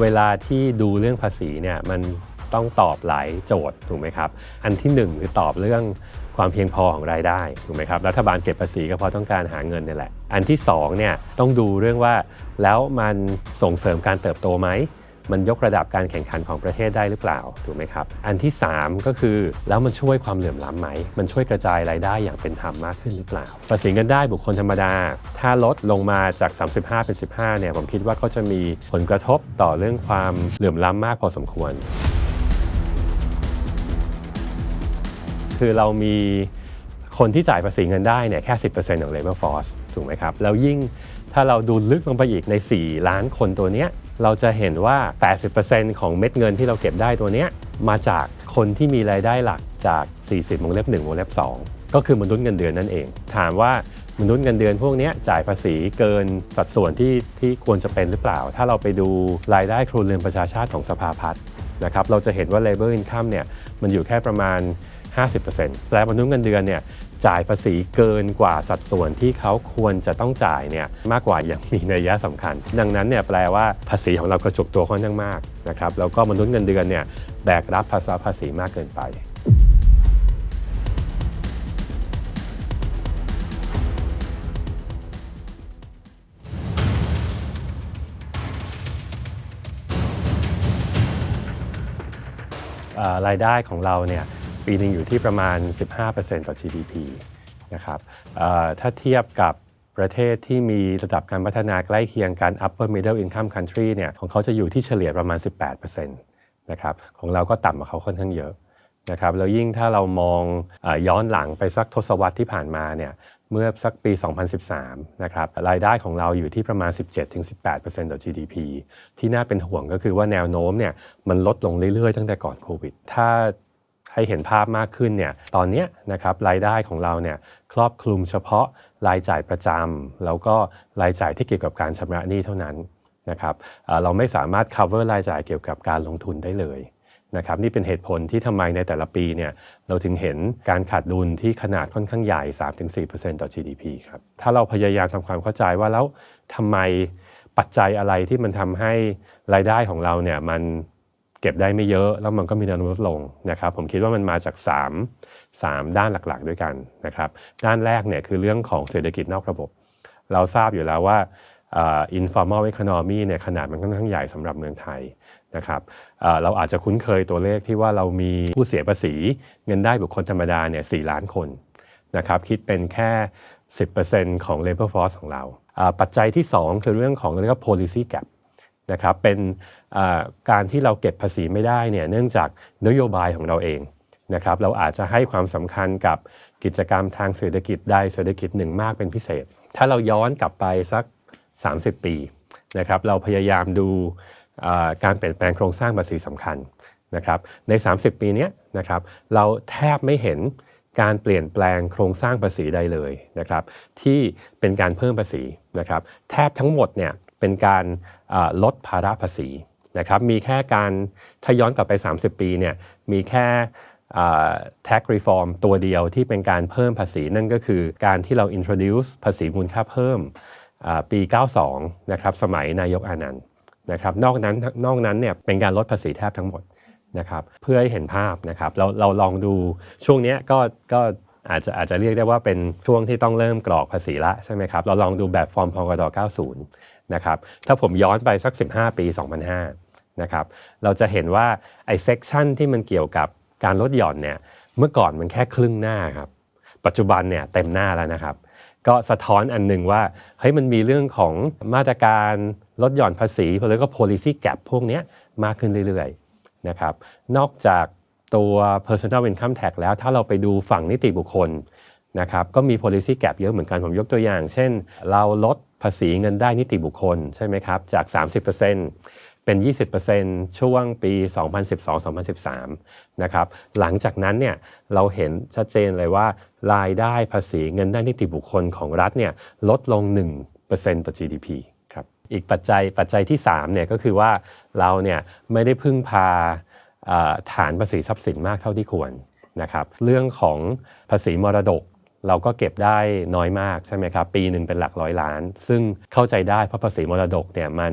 เวลาที่ดูเรื่องภาษีเนี่ยมันต้องตอบหลายโจทย์ถูกไหมครับ อันที่หนึ่งคือตอบเรื่องความเพียงพอของรายได้ถูกไหมครับรัฐบาลเก็บภาษีก็เพราะต้องการหาเงินนี่แหละ อันที่สองเนี่ยต้องดูเรื่องว่าแล้วมันส่งเสริมการเติบโตไหม มันยกระดับการแข่งขันของประเทศได้หรือเปล่าถูกไหมครับ อันที่ 3 ก็คือแล้วมันช่วยความเหลื่อมล้ำไหม มันช่วยกระจายรายได้อย่างเป็นธรรมมากขึ้นหรือเปล่าภาษีเงินได้บุคคลธรรมดา ถ้าลดลงมาจาก 35 เป็น 15 เนี่ยผมคิดว่าก็จะมีผลกระทบต่อเรื่องความเหลื่อมล้ำมากพอสมควร คือเรามีคนที่จ่ายภาษีเงินได้เนี่ยแค่ 10%ของ labor force ถูกไหมครับ แล้วยิ่งถ้าเราดูลึกลงไปอีกใน 4 ล้านคนตัวเนี้ย เราจะเห็นว่า 80%ของเม็ดเงินที่เราเก็บได้ตัวนี้มาจากคนที่มีรายได้หลักจาก 40วงเล็บ1วงเล็บ2 ก็คือมนุษย์เงินเดือนนั่นเอง ถามว่ามนุษย์เงินเดือนพวกนี้จ่ายภาษีเกินสัดส่วนที่ที่ควรจะเป็นหรือเปล่า ถ้าเราไปดูรายได้ครัวเรือนประชาชาติของสภาพัฒน์นะครับเราจะเห็นว่า labor income เนี่ยมันอยู่แค่ประมาณ 50%แปลมนุษย์เงินเดือนเนี่ย จ่ายภาษีเกินกว่าสัดส่วนที่เขาควรจะต้องจ่ายเนี่ยมากกว่าอย่างมีนัยยะสำคัญ ดังนั้นเนี่ยแปลว่าภาษีของเรากระจุกตัวค่อนข้างมากนะครับแล้วก็มนุษย์เงินเดือนเนี่ยแบกรับภาษาภาษีมากเกินไปรายได้ของเราเนี่ย ปีหนึ่งอยู่ที่ประมาณ 15%ต่อ GDP นะครับถ้าเทียบกับประเทศที่มีระดับการพัฒนาใกล้เคียงกัน upper middle income country เนี่ยของเขาจะอยู่ที่เฉลี่ยประมาณ 18%นะครับของเราก็ต่ำกว่าเขาค่อนข้างเยอะนะครับแล้วยิ่งถ้าเรามองอย้อนหลังไปสักทศวรรษที่ผ่านมาเนี่ยเมื่อสักปี 2013 นะครับรายได้ของเราอยู่ที่ประมาณ 17-18%ต่อ GDP ที่น่าเป็นห่วงก็คือว่าแนวโน้มเนี่ยมันลดลงเรื่อยๆ ตั้งแต่ก่อนโควิด ถ้า ให้เห็นภาพมากขึ้นเนี่ยตอนนี้นะครับรายได้ของเราเนี่ยครอบคลุมเฉพาะรายจ่ายประจำแล้วก็รายจ่ายที่เกี่ยวกับการชำระหนี้เท่านั้นนะครับเราไม่สามารถ cover รายจ่ายเกี่ยวกับการลงทุนได้เลยนะครับนี่เป็นเหตุผลที่ทำไมในแต่ละปีเนี่ยเราถึงเห็นการขาดดุลที่ขนาดค่อนข้างใหญ่ 3-4%ต่อ GDP ครับถ้าเราพยายามทำความเข้าใจว่าแล้วทำไมปัจจัยอะไรที่มันทำให้รายได้ของเราเนี่ยมัน เก็บได้ไม่เยอะแล้วมันก็มีแนวโน้มลดลงนะครับผมคิดว่ามันมาจาก 3 3 ด้านหลักๆด้วยกันนะครับด้านแรกเนี่ยคือเรื่องของเศรษฐกิจนอกระบบ เราทราบอยู่แล้วว่า informal economy เนี่ยขนาดมันค่อนข้างใหญ่สำหรับเมืองไทยนะครับเราอาจจะคุ้นเคยตัวเลขที่ว่าเรามีผู้เสียภาษี เงินได้บุคคลธรรมดาเนี่ยสล้านคนนะครับคิดเป็นแค่ 10%ของ labor force ของเรา ปัจจัยที่ 2 คือเรื่องของเรียกว่า policy gap นะครับเป็นการที่เราเก็บภาษีไม่ได้เนี่ยเนื่องจากนโยบายของเราเองนะครับเราอาจจะให้ความสำคัญกับกิจกรรมทางเศรษฐกิจใดเศรษฐกิจหนึ่งมากเป็นพิเศษ ถ้าเราย้อนกลับไปสัก 30 ปีนะครับเราพยายามดูการเปลี่ยนแปลงโครงสร้างภาษีสำคัญนะครับใน 30 ปีนี้นะครับเราแทบไม่เห็นการเปลี่ยนแปลงโครงสร้างภาษีใดเลยนะครับที่เป็นการเพิ่มภาษีนะครับแทบทั้งหมดเนี่ย เป็นการลดภาระภาษีนะครับมีแค่การถ้าย้อนกลับไป 30 ปีเนี่ยมีแค่ tax reform ตัวเดียวที่เป็นการเพิ่มภาษีนั่นก็คือการที่เรา introduce ภาษีมูลค่าเพิ่มปี 92 นะครับสมัยนายกอานันต์นะครับนอกนั้นนอกนั้นเนี่ยเป็นการลดภาษีแทบทั้งหมดนะครับเพื่อให้เห็นภาพนะครับเราเราลองดูช่วงนี้ก็ก็อาจจะอาจจะเรียกได้ว่าเป็นช่วงที่ต้องเริ่มกรอกภาษีละใช่ไหมครับเราลองดูแบบฟอร์มพกด90 นะครับถ้าผมย้อนไปสัก 15 ปี 2005นะครับเราจะเห็นว่าไอ้เซกชันที่มันเกี่ยวกับการลดหย่อนเนี่ยเมื่อก่อนมันแค่ครึ่งหน้าครับปัจจุบันเนี่ยเต็มหน้าแล้วนะครับก็สะท้อนอันหนึ่งว่าเฮ้ยมันมีเรื่องของมาตรการลดหย่อนภาษีแล้วก็ policy gap พวกนี้มากขึ้นเรื่อยๆนะครับนอกจากตัว personal income tax แล้วถ้าเราไปดูฝั่งนิติบุคคลนะครับก็มี policy gap เยอะเหมือนกัน ผมยกตัวอย่าง เช่น เราลด ภาษีเงินได้นิติบุคคลใช่ไหมครับจาก 30%เป็น 20%ช่วงปี 2012-2013 นะครับ หลังจากนั้นเนี่ยเราเห็นชัดเจนเลยว่ารายได้ภาษีเงินได้นิติบุคคลของรัฐเนี่ยลดลง 1%ต่อ GDP ครับ อีกปัจจัยปัจจัยที่3เนี่ยก็คือว่าเราเนี่ยไม่ได้พึ่งพาฐานภาษีทรัพย์สินมากเท่าที่ควรนะครับ เรื่องของภาษีมรดก เราก็เก็บได้น้อยมากใช่ไหมครับปีหนึ่งเป็นหลักร้อยล้าน ซึ่งเข้าใจได้เพราะภาษีมรดกเนี่ยมัน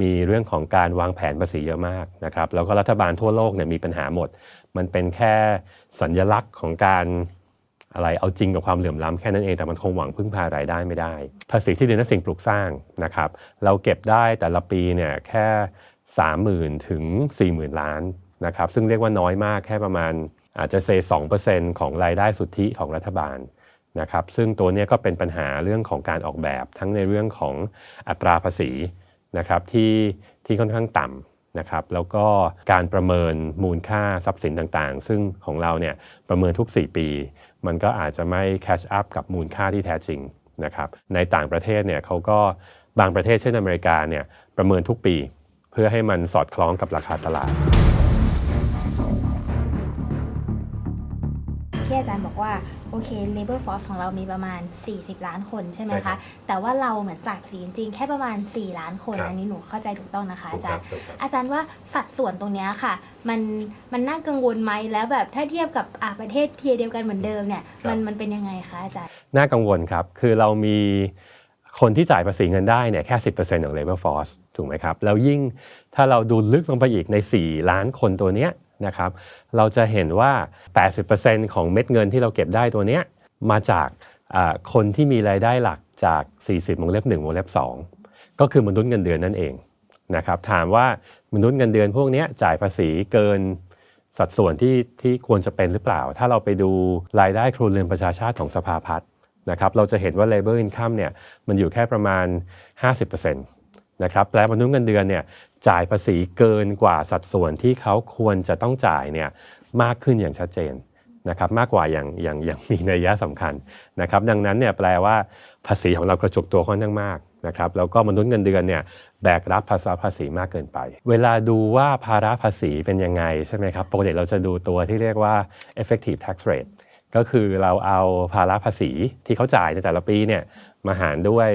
มีเรื่องของการวางแผนภาษีเยอะมากนะครับแล้วก็รัฐบาลทั่วโลกเนี่ยมีปัญหาหมด มันเป็นแค่สัญญลักษณ์ของการอะไรเอาจริงกับความเหลื่อมล้ำแค่นั้นเองแต่มันคงหวังพึ่งพารายได้ไม่ได้ ภาษีที่ดินและสิ่งปลูกสร้างนะครับ เราเก็บได้แต่ละปีเนี่ยแค่ 30,000 ถึง 40,000 ล้านนะครับซึ่งเรียกว่าน้อยมากแค่ประมาณ อาจจะเซ2%ของรายได้สุทธิของรัฐบาลนะครับซึ่งตัวนี้ก็เป็นปัญหาเรื่องของการออกแบบทั้งในเรื่องของอัตราภาษีนะครับที่ที่ค่อนข้างต่ำนะครับแล้วก็การประเมินมูลค่าทรัพย์สินต่างๆ ซึ่งของเราเนี่ยประเมินทุก 4 ปี มันก็อาจจะไม่แคชอัพกับมูลค่าที่แท้จริงนะครับในต่างประเทศเนี่ยเขาก็บางประเทศเช่นอเมริกาเนี่ยประเมินทุกปี เพื่อให้มันสอดคล้องกับราคาตลาด ที่อาจารย์บอกว่า โอเค labor force ของเรามีประมาณ 40 ล้านคนใช่ไหมใช่ครัคะ บแต่ว่าเราเหมือนจ่ายภาษีจริงๆแค่ประมาณ 4 ล้านคน ครับ อันนี้หนูเข้าใจถูกต้องนะคะถูอากจารย์ครับถูกครับ อาจารย์ว่าสัดส่วนตรงเนี้ยค่ะ มันมันน่ากังวลไหมแล้วแบบถ้าเทียบกับอะประเทศเพียร์เดียวกันเหมือนเดิมเนี่ยมันมันเป็นยังไงคะอาจารย์ น่ากังวลครับ คือเรามีคนที่จ่ายภาษีเงินได้เนี่ยแค่ 10%ของ labor force ถูกไหมครับ แล้วยิ่งถ้าเราดูลึกลงไปอีกใน 4 ล้านคนตัวเนี้ย นะครับ เราจะเห็นว่า 80%ของเม็ดเงินที่เราเก็บได้ตัวเนี้ยมาจากคนที่มีรายได้หลักจาก 40วงเล็บ1วงเล็บ2 ก็คือมนุษย์เงินเดือนนั่นเองนะครับถามว่ามนุษย์เงินเดือนพวกนี้จ่ายภาษีเกินสัดส่วนที่ที่ควรจะเป็นหรือเปล่า ถ้าเราไปดูรายได้ครัวเรือนประชาชาติของสภาพัฒน์นะครับเราจะเห็นว่า labor income เนี่ยมันอยู่แค่ประมาณ 50% นะครับแปลมนุษย์เงินเดือนเนี่ยจ่ายภาษีเกินกว่าสัดส่วนที่เขาควรจะต้องจ่ายเนี่ยมากขึ้นอย่างชัดเจนนะครับมากกว่าอย่างอย่างอย่างมีนัยยะสำคัญนะครับดังนั้นเนี่ยแปลว่าภาษีของเรากระจุกตัวค่อนข้างมากนะครับแล้วก็มนุษย์เงินเดือนเนี่ยแบกรับภาษาภาษีมากเกินไป เวลาดูว่าภาระภาษีเป็นยังไงใช่ไหมครับปกติเราจะดูตัวที่เรียกว่า effective tax rate ก็คือเราเอาภาระภาษีที่เขาจ่ายในแต่ละปีเนี่ยมาหารด้วย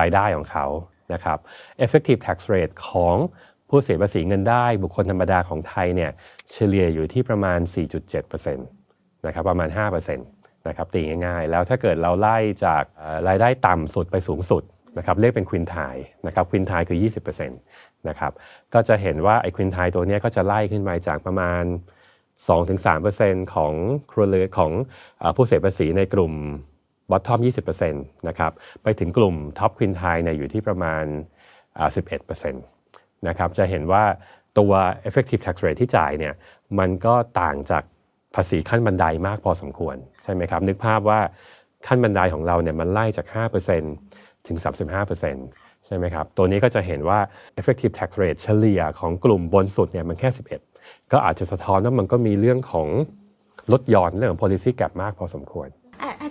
รายได้ของเขา นะครับ effective tax rate ของผู้เสียภาษีเงินได้บุคคลธรรมดาของไทยเนี่ยเฉลี่ยอยู่ที่ประมาณ 4.7%นะครับประมาณ 5%นะครับตีง่ายๆ แล้วถ้าเกิดเราไล่จากรายได้ต่ำสุดไปสูงสุดนะครับเรียกเป็นควินทายนะครับควินทายคือ 20%นะครับก็จะเห็นว่าไอ้ควินทายตัวนี้ก็จะไล่ขึ้นไปจากประมาณ 2-3%ของครัวเรือนของผู้เสียภาษีในกลุ่ม bottom 20%นะครับ ไปถึงกลุ่ม top quintile เนี่ยอยู่ที่ประมาณ 11%นะครับ จะเห็นว่าตัว effective tax rate ที่จ่ายเนี่ยมันก็ต่างจากภาษีขั้นบันไดมากพอสมควร ใช่ไหมครับ นึกภาพว่าขั้นบันไดของเราเนี่ยมันไล่จาก 5%ถึง 35%ใช่ไหมครับ ตัวนี้ก็จะเห็นว่า effective tax rate เฉลี่ยของกลุ่มบนสุดเนี่ยมันแค่ 11 ก็อาจจะสะท้อนว่ามันก็มีเรื่องของลดหย่อนเรื่องของ policy gap มากพอสมควร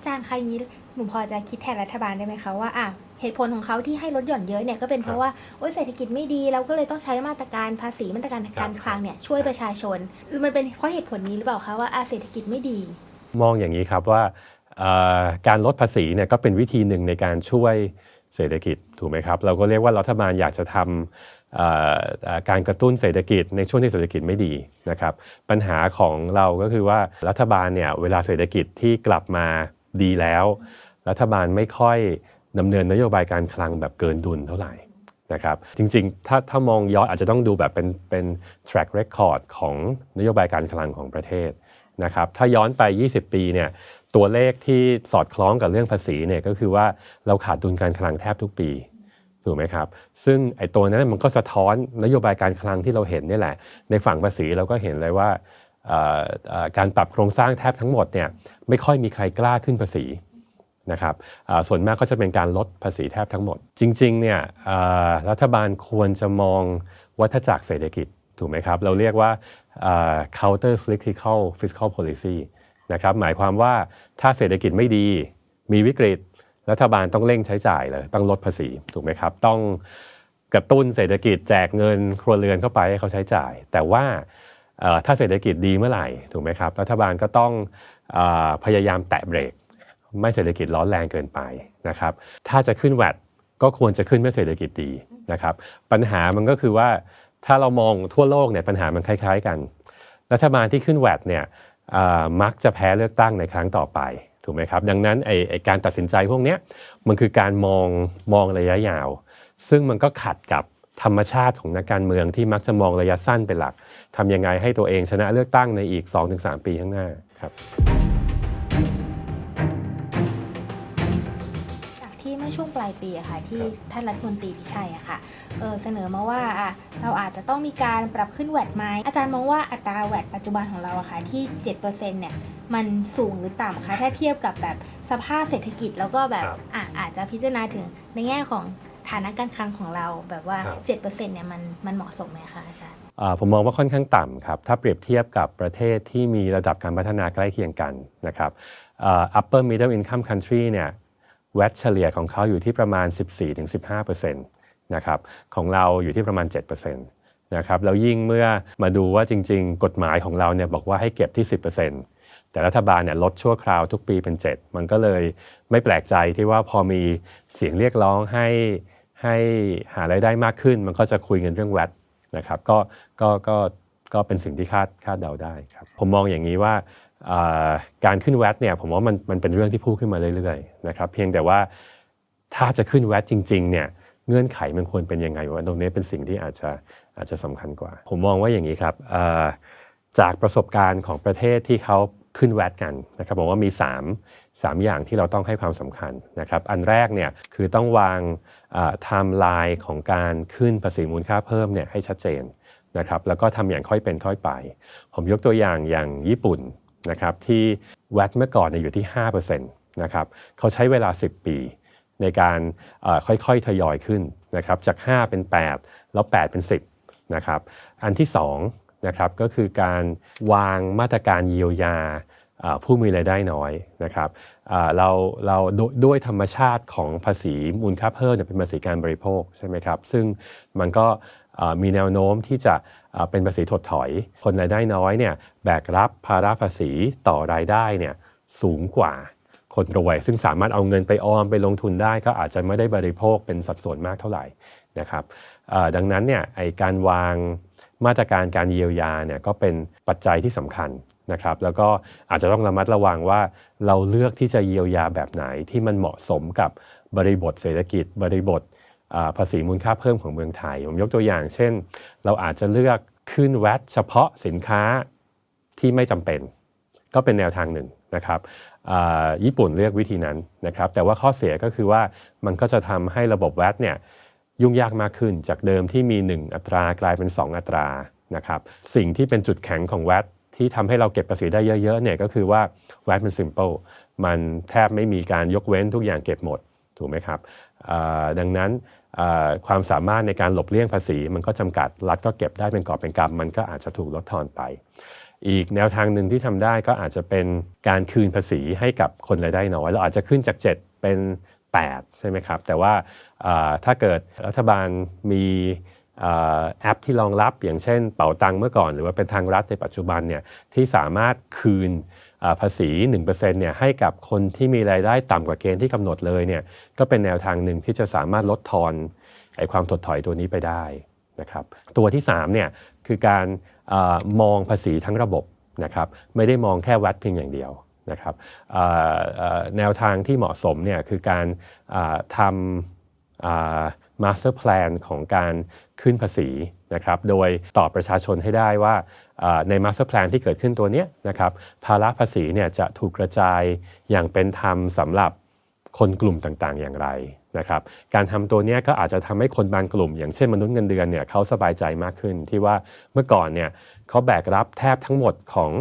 อะอาจารย์คะอย่างนี้หนูพอจะคิดแทนรัฐบาลได้ไหมคะว่าอะเหตุผลของเขาที่ให้ลดหย่อนเยอะเนี่ยก็เป็นเพราะว่าโอ๊ยเศรษฐกิจไม่ดีเราก็เลยต้องใช้มาตรการภาษีมาตรการการคลังเนี่ยช่วยประชาชนหรือมันเป็นเพราะเหตุผลนี้หรือเปล่าคะว่าอะเศรษฐกิจไม่ดี มองอย่างนี้ครับว่าเอ่อการลดภาษีเนี่ยก็เป็นวิธีหนึ่งในการช่วยเศรษฐกิจถูกไหมครับ เราก็เรียกว่ารัฐบาลอยากจะทำเอ่อเอ่อการกระตุ้นเศรษฐกิจในช่วงที่เศรษฐกิจไม่ดีนะครับ ปัญหาของเราก็คือว่ารัฐบาลเนี่ยเวลาเศรษฐกิจที่กลับมา ดีแล้ว รัฐบาลไม่ค่อยดำเนินนโยบายการคลังแบบเกินดุลเท่าไหร่นะครับจริงๆ ถ้าถ้ามองย้อนอาจจะต้องดูแบบเป็นเป็น track record ของนโยบายการคลังของประเทศนะครับถ้าย้อนไป 20 ปีเนี่ยตัวเลขที่สอดคล้องกับเรื่องภาษีเนี่ยก็คือว่าเราขาดดุลการคลังแทบทุกปีถูกไหมครับ ซึ่งไอ้ตัวนั้นมันก็สะท้อนนโยบายการคลังที่เราเห็นนี่แหละ ในฝั่งภาษีเราก็เห็นเลยว่า การปรับโครงสร้างแทบทั้งหมดเนี่ยไม่ค่อยมีใครกล้าขึ้นภาษีนะครับส่วนมากก็จะเป็นการลดภาษีแทบทั้งหมด จริงๆเนี่ยรัฐบาลควรจะมองวัฏจักรเศรษฐกิจถูกไหมครับ เราเรียกว่า counter cyclical fiscal policy นะครับหมายความว่าถ้าเศรษฐกิจไม่ดีมีวิกฤต รัฐบาลต้องเร่งใช้จ่ายเลยต้องลดภาษีถูกไหมครับ ต้องกระตุ้นเศรษฐกิจแจกเงินครัวเรือนเข้าไปให้เขาใช้จ่าย แต่ว่า ถ้าเศรษฐกิจดีเมื่อไหร่ถูกไหมครับรัฐบาลก็ต้องอพยายามแตะเบรก ไม่เศรษฐกิจร้อนแรงเกินไปนะครับถ้าจะขึ้นแวดก็ควรจะขึ้นเมื่อเศรษฐกิจดีนะครับปัญหามันก็คือว่าถ้าเรามองทั่วโลกเนี่ยปัญหามันคล้าย ๆกัน รัฐบาลที่ขึ้นแวดเนี่ยมักจะแพ้เลือกตั้งในครั้งต่อไปถูกไหมครับดังนั้นไอ้การตัดสินใจพวกนี้มันคือการมองมองระยะยาว ซึ่งมันก็ขัดกับ ธรรมชาติของนักการเมืองที่มักจะมองระยะสั้นเป็นหลักทำยังไงให้ตัวเองชนะเลือกตั้งในอีก 2-3 ปีข้างหน้าครับจากที่เมื่อช่วงปลายปีอะค่ะที่ท่านรัฐมนตรีพิชัยอะค่ะเออเสนอมาว่าอะเราอาจจะต้องมีการปรับขึ้นแวดไหมอาจารย์มองว่าอัตราแวดปัจจุบันของเราอะค่ะที่7%เนี่ยมันสูงหรือต่ำคะถ้าเทียบกับแบบสภาพเศรษฐกิจแล้วก็แบบครับอะอาจจะพิจารณาถึงในแง่ของ ฐานะการคลังของเราแบบว่าครับ7%เนี่ยมันมันเหมาะสมไหมคะอาจารย์อ่าผมมองว่าค่อนข้างต่ำครับ ถ้าเปรียบเทียบกับประเทศที่มีระดับการพัฒนาใกล้เคียงกันนะครับอ่า upper middle income country เนี่ยแวดเฉลี่ยของเขาอยู่ที่ประมาณ 14-15%นะครับของเราอยู่ที่ประมาณ 7%นะครับแล้วยิ่งเมื่อมาดูว่าจริง ๆ กฎหมายของเราเนี่ยบอกว่าให้เก็บที่ 10%แต่รัฐบาลเนี่ยลดชั่วคราวทุกปีเป็น 7 มันก็เลยไม่แปลกใจที่ว่าพอมีเสียงเรียกร้องให้ ให้หารายได้มากขึ้น มันก็จะคุยกันเรื่องแวดนะครับก็ก็ก็ก็เป็นสิ่งที่คาดคาดเดาได้ครับผมมองอย่างนี้ว่าการขึ้นแวดเนี่ยผมว่ามันมันเป็นเรื่องที่พูดขึ้นมาเรื่อยๆนะครับเพียงแต่ว่าถ้าจะขึ้นแวดจริงๆเนี่ยเงื่อนไขมันควรเป็นยังไงวะตรงนี้เป็นสิ่งที่อาจจะอาจจะสำคัญกว่า ผมมองว่าอย่างนี้ครับจากประสบการณ์ของประเทศที่เขาขึ้นแวดกันนะครับผมว่ามี 3 3 อย่างที่เราต้องให้ความสำคัญนะครับอันแรกเนี่ยคือต้องวาง ไทม์ไลน์ของการขึ้นภาษีมูลค่าเพิ่มเนี่ยให้ชัดเจนนะครับแล้วก็ทำอย่างค่อยเป็นค่อยไป ผมยกตัวอย่างอย่างญี่ปุ่นนะครับที่แวดเมื่อก่อนเนี่ยอยู่ที่5%นะครับเขาใช้เวลา 10 ปีในการค่อยๆทยอยขึ้นนะครับจาก 5 เป็น 8 แล้ว 8 เป็น 10นะครับอันที่2นะครับก็คือการวางมาตรการเยียวยาผู้มีรายได้น้อยนะครับ เราเราดด้วยธรรมชาติของภาษีมูลค่าเพิ่มเนี่ยเป็นภาษีการบริโภคใช่ไหมครับ ซึ่งมันก็มีแนวโน้มที่จะเป็นภาษีถดถอย คนรายได้น้อยเนี่ยแบกรับภาระภาษีต่อรายได้เนี่ยสูงกว่าคนรวย ซึ่งสามารถเอาเงินไปออมไปลงทุนได้ ก็อาจจะไม่ได้บริโภคเป็นสัดส่วนมากเท่าไหร่นะครับดังนั้นเนี่ยไอการวางมาตรการการเยียวยาเนี่ยก็เป็นปัจจัยที่สำคัญนะครับแล้วก็อาจจะต้องระมัดระวังว่าเราเลือกที่จะเยียวยาแบบไหนที่มันเหมาะสมกับบริบทเศรษฐกิจ บริบทภาษีมูลค่าเพิ่มของเมืองไทย ผมยกตัวอย่าง เช่น เราอาจจะเลือกขึ้นแวดเฉพาะสินค้าที่ไม่จำเป็น ก็เป็นแนวทางหนึ่งนะครับญี่ปุ่นเลือกวิธีนั้นนะครับ แต่ว่าข้อเสียก็คือว่ามันก็จะทำให้ระบบแวดเนี่ยยุ่งยากมากขึ้นจากเดิมที่มี 1 อัตรากลายเป็น 2 อัตรานะครับสิ่งที่เป็นจุดแข็งของแวด ที่ทำให้เราเก็บภาษีได้เยอะๆเนี่ยก็คือว่าแวดมัน simple มันแทบไม่มีการยกเว้นทุกอย่างเก็บหมดถูกไหมครับดังนั้นความสามารถในการหลบเลี่ยงภาษีมันก็จำกัดรัฐก็เก็บได้เป็นกอบเป็นกำมันก็อาจจะถูกลดทอนไป อีกแนวทางหนึ่งที่ทำได้ก็อาจจะเป็นการคืนภาษีให้กับคนรายได้น้อยเราอาจจะขึ้นจาก 7 เป็น 8 ใช่ไหมครับ แต่ว่าถ้าเกิดรัฐบาลมี แอปที่รองรับอย่างเช่นเป๋าตังเมื่อก่อน หรือว่าเป็นทางรัฐในปัจจุบันเนี่ยที่สามารถคืนภาษี 1%เนี่ยให้กับคนที่มีรายได้ต่ำกว่าเกณฑ์ที่กำหนดเลยเนี่ยก็เป็นแนวทางหนึ่งที่จะสามารถลดทอนไอความถดถอยตัวนี้ไปได้นะครับตัวที่3เนี่ยคือการอมองภาษีทั้งระบบนะครับไม่ได้มองแค่วัดเพียงอย่างเดียวนะครับแนวทางที่เหมาะสมเนี่ยคือการทำ มาสเตอร์แพลนของการขึ้นภาษีนะครับ โดยตอบประชาชนให้ได้ว่าในมาสเตอร์แพลนที่เกิดขึ้นตัวนี้นะครับภาระภาษีเนี่ยจะถูกกระจายอย่างเป็นธรรมสำหรับคนกลุ่มต่างๆ อย่างไรนะครับการทำตัวนี้ก็อาจจะทำให้คนบางกลุ่ม อย่างเช่นมนุษย์เงินเดือนเนี่ยเขาสบายใจมากขึ้น ที่ว่าเมื่อก่อนเนี่ยเขาแบกรับแทบทั้งหมดของ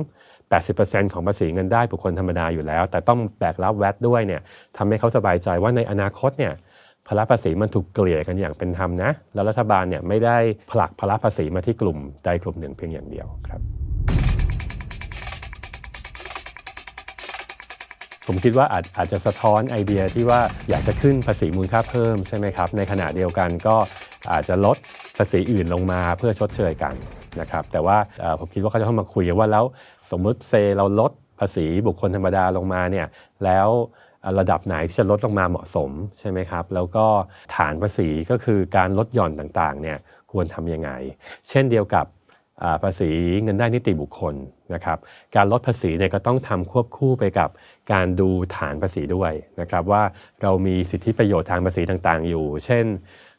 80%ของภาษีเงินได้บุคคลธรรมดาอยู่แล้ว แต่ต้องแบกรับแวดด้วยเนี่ยทำให้เขาสบายใจว่าในอนาคตเนี่ย ภาระภาษีมันถูกเกลี่ยกันอย่างเป็นธรรมนะ แล้วรัฐบาลเนี่ยไม่ได้ผลักภาระภาษีมาที่กลุ่มใดกลุ่มหนึ่งเพียงอย่างเดียวครับผมคิดว่าอาจอาจจะสะท้อนไอเดียที่ว่าอยากจะขึ้นภาษีมูลค่าเพิ่มใช่ไหมครับ ในขณะเดียวกันก็อาจจะลดภาษีอื่นลงมาเพื่อชดเชยกันนะครับ แต่ว่าผมคิดว่าเขาจะเข้ามาคุยว่าแล้วสมมุติเซเราลดภาษีบุคคลธรรมดาลงมาเนี่ยแล้ว ระดับไหนที่จะลดลงมาเหมาะสมใช่ไหมครับ แล้วก็ฐานภาษีก็คือการลดหย่อนต่างๆเนี่ยควรทำยังไง เช่นเดียวกับภาษีเงินได้นิติบุคคลนะครับ การลดภาษีเนี่ยก็ต้องทำควบคู่ไปกับการดูฐานภาษีด้วยนะครับว่าเรามีสิทธิประโยชน์ทางภาษีต่างๆ อยู่ เช่น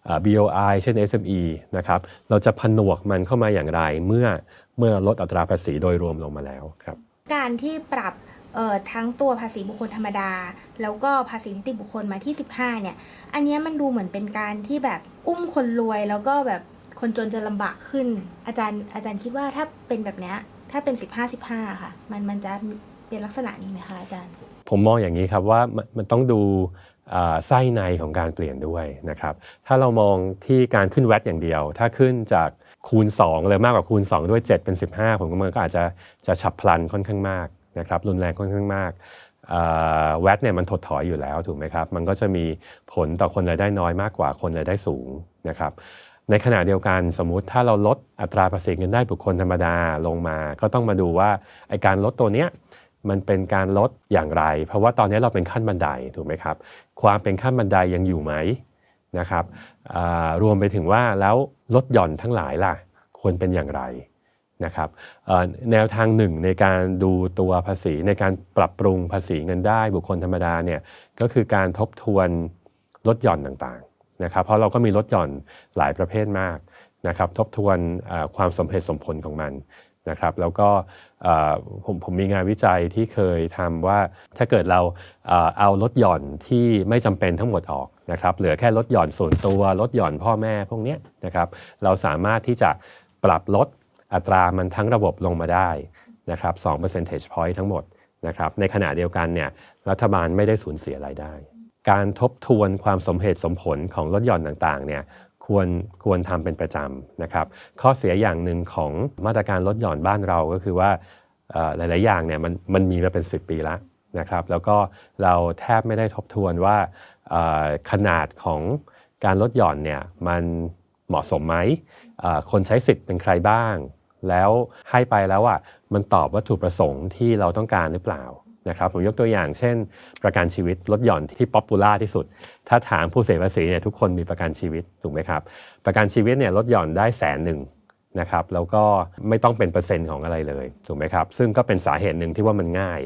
เอ่อ BOI เช่น SME นะครับเราจะผนวกมันเข้ามาอย่างไรเมื่อเมื่อลดอัตราภาษีโดยรวมลงมาแล้วครับ การที่ปรับ ทั้งตัวภาษีบุคคลธรรมดา แล้วก็ภาษีนิติบุคคลมาที่ 15 เนี่ย อันนี้มันดูเหมือนเป็นการที่แบบอุ้มคนรวยแล้วก็แบบคนจนจะลำบากขึ้น อาจารย์อาจารย์คิดว่าถ้าเป็นแบบนี้ถ้าเป็น 15 15 ค่ะ มันมันจะเป็นลักษณะนี้ไหมคะอาจารย์ ผมมองอย่างนี้ครับว่ามันต้องดูไส้ในของการเปลี่ยนด้วยนะครับ ถ้าเรามองที่การขึ้นแวดอย่างเดียว ถ้าขึ้นจากคูณ 2 เลยมากกว่าคูณ 2 ด้วย 7 เป็น 15 ผมว่ามันก็อาจจะจะฉับพลันค่อนข้างมาก นะครับรุนแรงค่อนข้างมากแวดเนี่ยมันถดถอยอยู่แล้วถูกไหมครับ มันก็จะมีผลต่อคนรายได้น้อยมากกว่าคนรายได้สูงนะครับในขณะเดียวกันสมมุติถ้าเราลดอัตราภาษีเงินได้บุคคลธรรมดาลงมา ก็ต้องมาดูว่าไอการลดตัวเนี้ยมันเป็นการลดอย่างไร เพราะว่าตอนนี้เราเป็นขั้นบันไดถูกไหมครับ ความเป็นขั้นบันไดยังอยู่ไหมนะครับรวมไปถึงว่าแล้วลดหย่อนทั้งหลายล่ะควรเป็นอย่างไร นะครับแนวทางหนึ่งในการดูตัวภาษีในการปรับปรุงภาษีเงินได้บุคคลธรรมดาเนี่ยก็คือการทบทวนลดหย่อนต่างๆนะครับเพราะเราก็มีลดหย่อนหลายประเภทมากนะครับทบทวนความสมเหตุสมผลของมันนะครับแล้วก็ผมผมมีงานวิจัยที่เคยทำว่าถ้าเกิดเราเอาลดหย่อนที่ไม่จำเป็นทั้งหมดออกนะครับเหลือแค่ลดหย่อนส่วนตัวลดหย่อนพ่อแม่พวกนี้นะครับเราสามารถที่จะปรับลด อัตรามันทั้งระบบลงมาได้นะครับ2 percentage point ทั้งหมดนะครับในขณะเดียวกันเนี่ยรัฐบาลไม่ได้สูญเสียรายได้ การทบทวนความสมเหตุสมผลของลดหย่อนต่างๆเนี่ยควรควรทำเป็นประจำนะครับข้อเสียอย่างหนึ่งของมาตรการลดหย่อนบ้านเราก็คือว่าหลาย ๆ อย่างเนี่ยมันมันมีมาเป็น 10 ปีแล้วนะครับแล้วก็เราแทบไม่ได้ทบทวนว่าขนาดของการลดหย่อนเนี่ยมันเหมาะสมไหมคนใช้สิทธิ์เป็นใครบ้าง แล้วให้ไปแล้วอะมันตอบวัตถุประสงค์ที่เราต้องการหรือเปล่านะครับผมยกตัวอย่างเช่น ประกันชีวิตลดหย่อนที่ป๊อปปูล่าที่สุด ถ้าถามผู้เสียภาษีเนี่ยทุกคนมีประกันชีวิตถูกไหมครับประกันชีวิตเนี่ยลดหย่อนได้แสนหนึ่งนะครับแล้วก็ไม่ต้องเป็นเปอร์เซ็นต์ของอะไรเลยถูกไหมครับซึ่งก็เป็นสาเหตุหนึ่งที่ว่ามันง่าย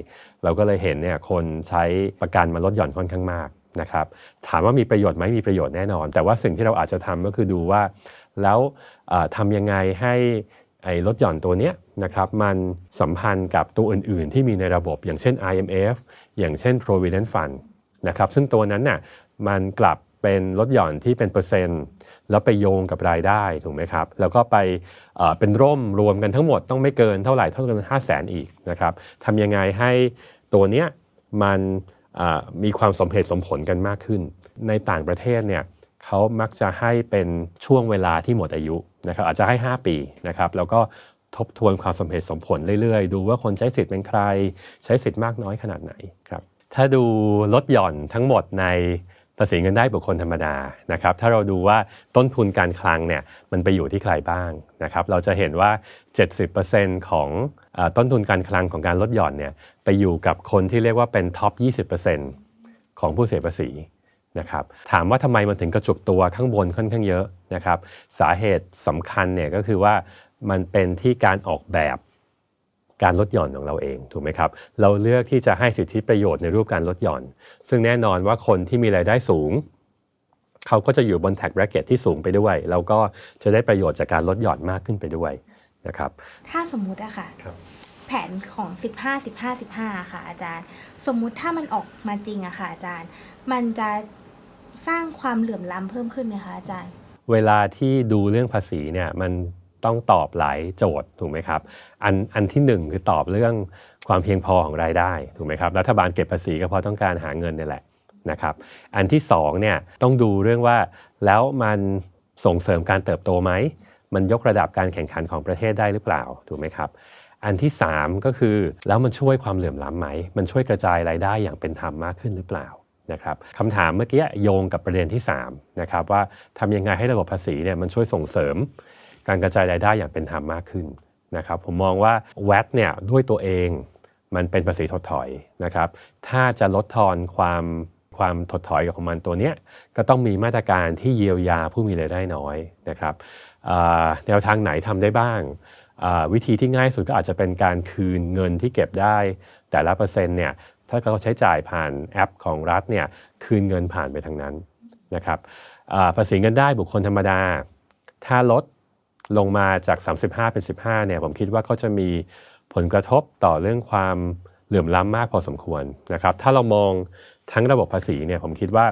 เราก็เลยเห็นเนี่ยคนใช้ประกันมาลดหย่อนค่อนข้างมากนะครับถามว่ามีประโยชน์ไหมมีประโยชน์แน่นอน แต่ว่าสิ่งที่เราอาจจะทำก็คือดูว่า แล้วเอ่อทำยังไงให้ ไอ้ลดหย่อนตัวเนี้ยนะครับมันสัมพันธ์กับตัวอื่น ๆ ที่มีในระบบ อย่างเช่น IMF อย่างเช่น Provident Fund นะครับซึ่งตัวนั้นน่ะมันกลับเป็นลดหย่อนที่เป็นเปอร์เซ็นต์ แล้วไปโยงกับรายได้ถูกไหมครับ แล้วก็ไปเป็นร่มรวมกันทั้งหมดต้องไม่เกินเท่าไหร่เท่ากันห้าแสนอีกนะครับทำยังไงให้ตัวเนี้ยมันมีความสมเหตุสมผลกันมากขึ้น ในต่างประเทศเนี่ยเขามักจะให้เป็นช่วงเวลาที่หมดอายุ นะครับอาจจะให้ 5 ปีนะครับแล้วก็ทบทวนความสมเหตุสมผลเรื่อยๆ ดูว่าคนใช้สิทธิ์เป็นใคร ใช้สิทธิ์มากน้อยขนาดไหนครับถ้าดูลดหย่อนทั้งหมดในภาษีเงินได้บุคคลธรรมดานะครับถ้าเราดูว่าต้นทุนการคลังเนี่ยมันไปอยู่ที่ใครบ้างนะครับเราจะเห็นว่า 70%ของอต้นทุนการคลังของการลดหย่อนเนี่ยไปอยู่กับคนที่เรียกว่าเป็นท็อป 20%ของผู้เสียภาษี นะครับถามว่าทำไมมันถึงกระจุกตัวข้างบนค่อนข้างเยอะนะครับสาเหตุสำคัญเนี่ยก็คือว่ามันเป็นที่การออกแบบการลดหย่อนของเราเองถูกไหมครับเราเลือกที่จะให้สิทธิประโยชน์ในรูปการลดหย่อน ซึ่งแน่นอนว่าคนที่มีรายได้สูง เขาก็จะอยู่บนแท็กแบรเกตที่สูงไปด้วยแล้วก็จะได้ประโยชน์จากการลดหย่อนมากขึ้นไปด้วยนะครับถ้าสมมุติอะค่ะครับแผนของ 15 15 15 ค่ะอาจารย์ สมมุติถ้ามันออกมาจริงอะค่ะอาจารย์ มันจะ สร้างความเหลื่อมล้ำเพิ่มขึ้นไหมคะอาจารย์ เวลาที่ดูเรื่องภาษีเนี่ยมันต้องตอบหลายโจทย์ถูกไหมครับ อันอันที่หนึ่งคือตอบเรื่องความเพียงพอของรายได้ถูกไหมครับรัฐบาลเก็บภาษีก็เพราะต้องการหาเงินนี่แหละนะครับ อันที่สองเนี่ยต้องดูเรื่องว่าแล้วมันส่งเสริมการเติบโตไหมมันยกระดับการแข่งขันของประเทศได้หรือเปล่าถูกไหมครับ อันที่ 3 ก็คือแล้วมันช่วยความเหลื่อมล้ำไหม มันช่วยกระจายรายได้อย่างเป็นธรรมมากขึ้นหรือเปล่า นะครับคำถามเมื่อกี้โยงกับประเด็นที่3นะครับว่าทำยังไงให้ระบบภาษีเนี่ยมันช่วยส่งเสริม การกระจายรายได้อย่างเป็นธรรมมากขึ้นนะครับผมมองว่า VAT เนี่ยด้วยตัวเองมันเป็นภาษีถดถอยนะครับถ้าจะลดทอนความความถดถอยของมันตัวเนี้ยก็ต้องมีมาตรการที่เยียวยาผู้มีรายได้น้อยนะครับแนวทางไหนทำได้บ้าง วิธีที่ง่ายสุดก็อาจจะเป็นการคืนเงินที่เก็บได้ แต่ละเปอร์เซ็นต์เนี่ย ถ้าเขาใช้จ่ายผ่านแอปของรัฐเนี่ยคืนเงินผ่านไปทางนั้นนะครับภาษีเงินได้บุคคลธรรมดา ถ้าลดลงมาจาก 35 เป็น 15เนี่ยผมคิดว่าก็จะมีผลกระทบต่อเรื่องความเหลื่อมล้ำมากพอสมควรนะครับ ถ้าเรามองทั้งระบบภาษีเนี่ยผมคิดว่า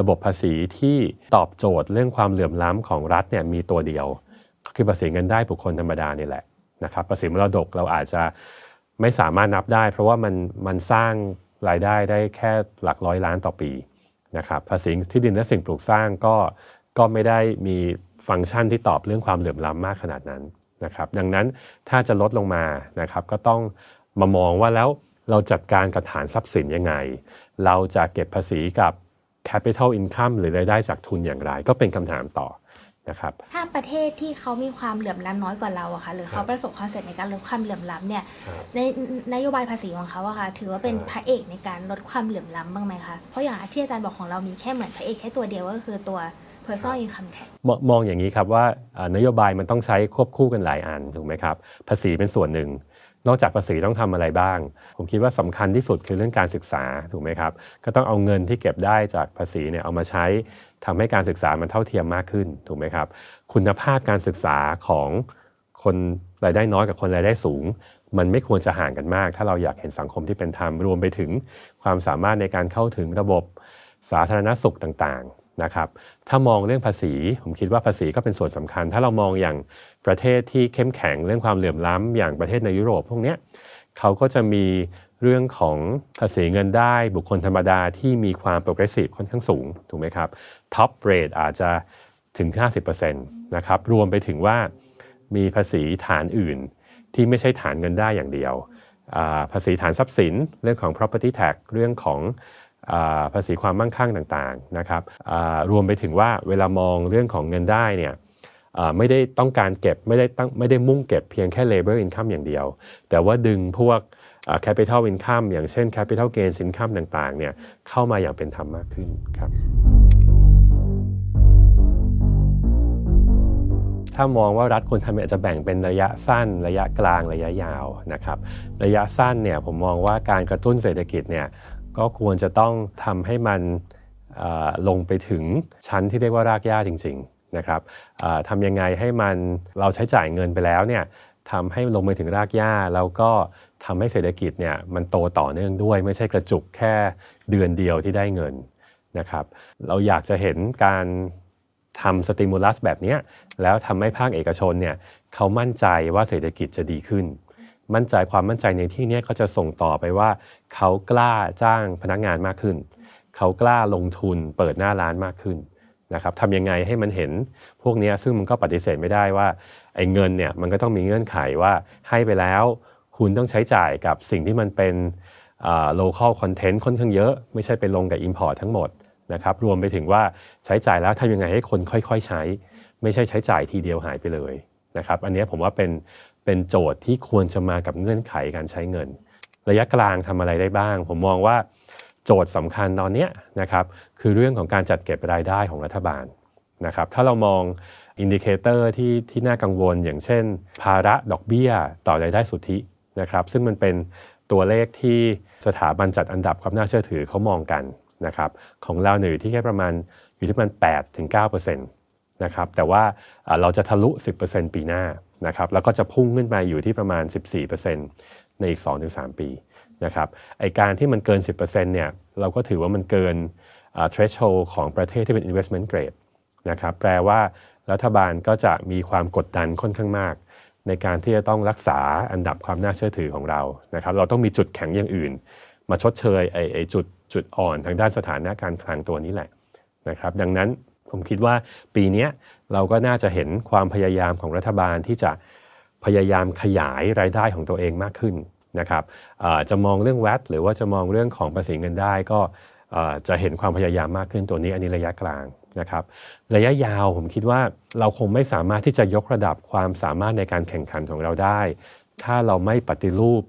ระบบภาษีที่ตอบโจทย์เรื่องความเหลื่อมล้ำของรัฐเนี่ยมีตัวเดียว คือภาษีเงินได้บุคคลธรรมดานี่แหละนะครับภาษีมรดกเราอาจจะ ไม่สามารถนับได้ เพราะว่ามันมันสร้างรายได้ได้แค่หลักร้อยล้านต่อปีนะครับภาษีที่ดินและสิ่งปลูกสร้างก็ก็ไม่ได้มีฟังก์ชันที่ตอบเรื่องความเหลื่อมล้ำมากขนาดนั้นนะครับดังนั้นถ้าจะลดลงมานะครับก็ต้องมามองว่าแล้วเราจัดการกับฐานทรัพย์สินยังไง เราจะเก็บภาษีกับ capital income หรือรายได้จากทุนอย่างไร ก็เป็นคำถามต่อ นะครับถ้าประเทศที่เขามีความเหลื่อมล้ำน้อยกว่าเราอะค่ะหรือคเขารับประสบความสำเร็จในการลดความเหลื่อมล้ำเนี่ยครับในนโยบายภาษีของเขาอะค่ะถือว่าเป็นครับพระเอกในการลดความเหลื่อมล้ำบ้างไหมคะเพราะอย่างที่อาจารย์บอกของเรามีแค่เหมือนพระเอกแค่ตัวเดียวก็คือตัว personal income tax มองมองอย่างนี้ครับว่าอ่านโยบายมันต้องใช้ควบคู่กันหลายอันถูกไหมครับภาษีเป็นส่วนหนึ่งนอกจากภาษีต้องทำอะไรบ้าง ผมคิดว่าสำคัญที่สุดคือเรื่องการศึกษาถูกไหมครับ ก็ต้องเอาเงินที่เก็บได้จากภาษีเนี่ยเอามาใช้ ทำให้การศึกษามันเท่าเทียมมากขึ้นถูกไหมครับ คุณภาพการศึกษาของคนรายได้น้อยกับคนรายได้สูง มันไม่ควรจะห่างกันมาก ถ้าเราอยากเห็นสังคมที่เป็นธรรมรวมไปถึงความสามารถในการเข้าถึงระบบสาธารณสุขต่างๆนะครับ ถ้ามองเรื่องภาษี ผมคิดว่าภาษีก็เป็นส่วนสำคัญ ถ้าเรามองอย่างประเทศที่เข้มแข็งเรื่องความเหลื่อมล้ำอย่างประเทศในยุโรปพวกนี้เขาก็จะมี เรื่องของภาษีเงินได้บุคคลธรรมดาที่มีความ progressive ค่อนข้างสูง ถูกไหมครับ top rate อาจจะถึง 50%นะครับรวมไปถึงว่ามีภาษีฐานอื่นที่ไม่ใช่ฐานเงินได้อย่างเดียว ภาษีฐานทรัพย์สิน เรื่องของ property tax เรื่องของภาษีความมั่งคั่งต่างๆนะครับรวมไปถึงว่าเวลามองเรื่องของเงินได้เนี่ยไม่ได้ต้องการเก็บไม่ได้ตั้งไม่ได้มุ่งเก็บเพียงแค่ labor income อย่างเดียว แต่ว่าดึงพวก capital income อย่างเช่น capital gains income ต่างๆเนี่ยเข้ามาอย่างเป็นธรรมมากขึ้นครับถ้ามองว่ารัฐควรทำอาจจะแบ่งเป็นระยะสั้น ระยะกลางระยะยาวนะครับ ระยะสั้นเนี่ยผมมองว่าการกระตุ้นเศรษฐกิจเนี่ยก็ควรจะต้องทำให้มันลงไปถึงชั้นที่เรียกว่ารากหญ้าจริง ๆนะครับทำยังไงให้มันเราใช้จ่ายเงินไปแล้วเนี่ยทำให้ลงไปถึงรากหญ้าแล้วก็ ทำให้เศรษฐกิจเนี่ยมันโตต่อเนื่องด้วย ไม่ใช่กระจุกแค่เดือนเดียวที่ได้เงินนะครับเราอยากจะเห็นการทำสติมูลัสแบบนี้แล้วทำให้ภาคเอกชนเนี่ยเขามั่นใจว่าเศรษฐกิจจะดีขึ้น มั่นใจความมั่นใจในที่นี้ก็จะส่งต่อไปว่า เขากล้าจ้างพนักงานมากขึ้น เขากล้าลงทุนเปิดหน้าร้านมากขึ้นนะครับทำยังไงให้มันเห็นพวกนี้ซึ่งมันก็ปฏิเสธไม่ได้ว่าไอ้เงินเนี่ยมันก็ต้องมีเงื่อนไขว่าให้ไปแล้ว คุณต้องใช้จ่ายกับสิ่งที่มันเป็น local content ค่อนข้างเยอะ ไม่ใช่ไปลงกับ import ทั้งหมดนะครับรวมไปถึงว่าใช้จ่ายแล้วทำยังไงให้คนค่อยๆใช้ ไม่ใช่ใช้จ่ายทีเดียวหายไปเลยนะครับอันนี้ผมว่าเป็นเป็นโจทย์ที่ควรจะมากับเงื่อนไขการใช้เงิน ระยะกลางทำอะไรได้บ้าง ผมมองว่าโจทย์สำคัญตอนเนี้ยนะครับคือเรื่องของการจัดเก็บรายได้ของรัฐบาลนะครับถ้าเรามองอินดิเคเตอร์ที่ที่น่ากังวล อย่างเช่น ภาระดอกเบี้ย ต่อรายได้สุทธิ นะครับซึ่งมันเป็นตัวเลขที่สถาบันจัดอันดับความน่าเชื่อถือเขามองกันนะครับของเราเนี่ยอยู่ที่แค่ประมาณอยู่ที่ประมาณ8ถึง9%นะครับแต่ว่าเราจะทะลุ 10%ปีหน้านะครับแล้วก็จะพุ่งขึ้นไปอยู่ที่ประมาณ 14%ในอีก 2-3 ปีนะครับไอการที่มันเกิน 10%เนี่ยเราก็ถือว่ามันเกิน threshold ของประเทศที่เป็น investment grade นะครับแปลว่ารัฐบาลก็จะมีความกดดันค่อนข้างมาก ในการที่จะต้องรักษาอันดับความน่าเชื่อถือของเรานะครับ เราต้องมีจุดแข็งอย่างอื่น มาชดเชยไอไอจุดจุดอ่อนทางด้านสถานะการคลังตัวนี้แหละนะครับ ดังนั้นผมคิดว่าปีนี้เราก็น่าจะเห็นความพยายามของรัฐบาลที่จะพยายามขยายรายได้ของตัวเองมากขึ้นนะครับจะมองเรื่องแวดหรือว่าจะมองเรื่องของภาษีเงินได้ก็ จะเห็นความพยายามมากขึ้นตัวนี้อันนี้ระยะกลางนะครับระยะยาวผมคิดว่าเราคงไม่สามารถที่จะยกระดับความสามารถในการแข่งขันของเราได้ ถ้าเราไม่ปฏิรูป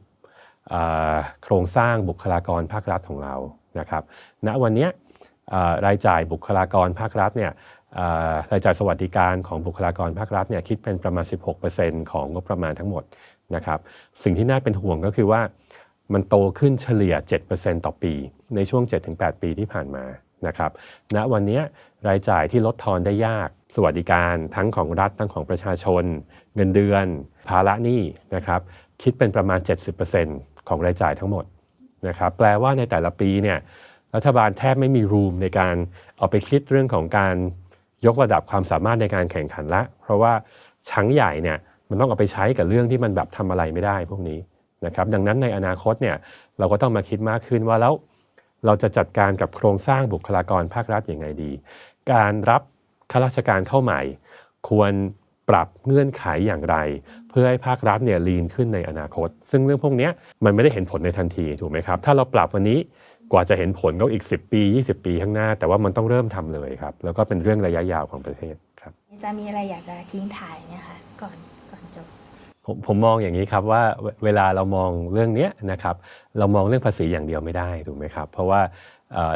โครงสร้างบุคลากรภาครัฐของเรานะครับณวันนี้รายจ่ายบุคลากรภาครัฐเนี่ยรายจ่ายสวัสดิการของบุคลากรภาครัฐเนี่ยคิดเป็นประมาณ 16%ของงบประมาณทั้งหมดนะครับสิ่งที่น่าเป็นห่วงก็คือว่ามันโตขึ้นเฉลี่ย 7%ต่อปี ในช่วง 7-8 ปีที่ผ่านมานะครับณวันนี้รายจ่ายที่ลดทอนได้ยาก สวัสดิการทั้งของรัฐทั้งของประชาชน เงินเดือน ภาระหนี้นะครับคิดเป็นประมาณ 70%ของรายจ่ายทั้งหมดนะครับแปลว่าในแต่ละปีเนี่ยรัฐบาลแทบไม่มีรูมในการเอาไปคิดเรื่องของการยกระดับความสามารถในการแข่งขันละ เพราะว่าชั้งใหญ่เนี่ยมันต้องเอาไปใช้กับเรื่องที่มันแบบทำอะไรไม่ได้พวกนี้นะครับดังนั้นในอนาคตเนี่ยเราก็ต้องมาคิดมากขึ้นว่าแล้ว เราจะจัดการกับโครงสร้างบุคลากรภาครัฐอย่างไงดี การรับข้าราชการเข้าใหม่ ควรปรับเงื่อนไขอย่างไร เพื่อให้ภาครัฐเนี่ยลีนขึ้นในอนาคต ซึ่งเรื่องพวกนี้มันไม่ได้เห็นผลในทันทีถูกไหมครับ ถ้าเราปรับวันนี้กว่าจะเห็นผลก็อีก 10 ปี 20 ปีข้างหน้า แต่ว่ามันต้องเริ่มทำเลยครับ แล้วก็เป็นเรื่องระยะยาวของประเทศครับจะมีอะไรอยากจะทิ้งถ่ายไหมคะก่อนก่อนจบ ผมผมมองอย่างนี้ครับว่าเวลาเรามองเรื่องนี้นะครับเรามองเรื่องภาษีอย่างเดียวไม่ได้ถูกไหมครับเพราะว่า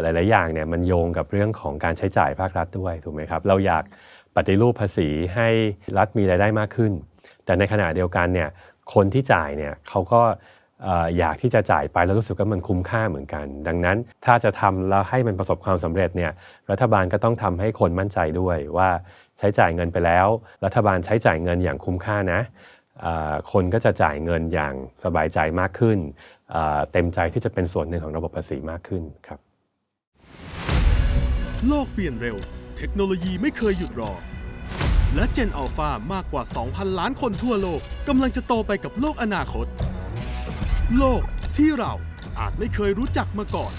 หลาย ๆ อย่างเนี่ยมันโยงกับเรื่องของการใช้จ่ายภาครัฐด้วยถูกไหมครับเราอยากปฏิรูปภาษีให้รัฐมีรายได้มากขึ้น แต่ในขณะเดียวกันเนี่ยคนที่จ่ายเนี่ยเขาก็เอ่อยากที่จะจ่ายไปแล้วรู้สึกว่ามันคุ้มค่าเหมือนกัน ดังนั้นถ้าจะทำแล้วให้มันประสบความสำเร็จเนี่ยรัฐบาลก็ต้องทำให้คนมั่นใจด้วยว่าใช้จ่ายเงินไปแล้ว รัฐบาลใช้จ่ายเงินอย่างคุ้มค่านะ คนก็จะจ่ายเงินอย่างสบายใจมากขึ้น เต็มใจที่จะเป็นส่วนหนึ่งของระบบภาษีมากขึ้นครับ โลกเปลี่ยนเร็ว เทคโนโลยีไม่เคยหยุดรอ และ Gen Alpha มากกว่า 2,000 ล้านคนทั่วโลกกำลังจะโตไปกับโลกอนาคต โลกที่เราอาจไม่เคยรู้จักมาก่อน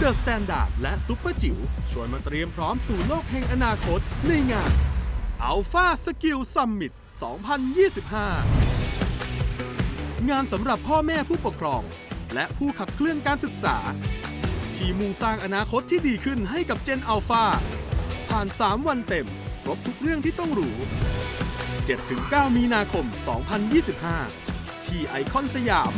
The Standard และซุปเปอร์จิ๋วชวนมาเตรียมพร้อมสู่โลกแห่งอนาคตในงาน Alpha Skill Summit 2025 งานสำหรับพ่อแม่ผู้ปกครอง และผู้ขับเคลื่อนการศึกษา ที่มุ่งสร้างอนาคตที่ดีขึ้นให้กับเจนอัลฟาผ่าน 3 วันเต็ม ครบทุกเรื่องที่ต้องรู้ 7-9 มีนาคม 2025 ที่ไอคอนสยาม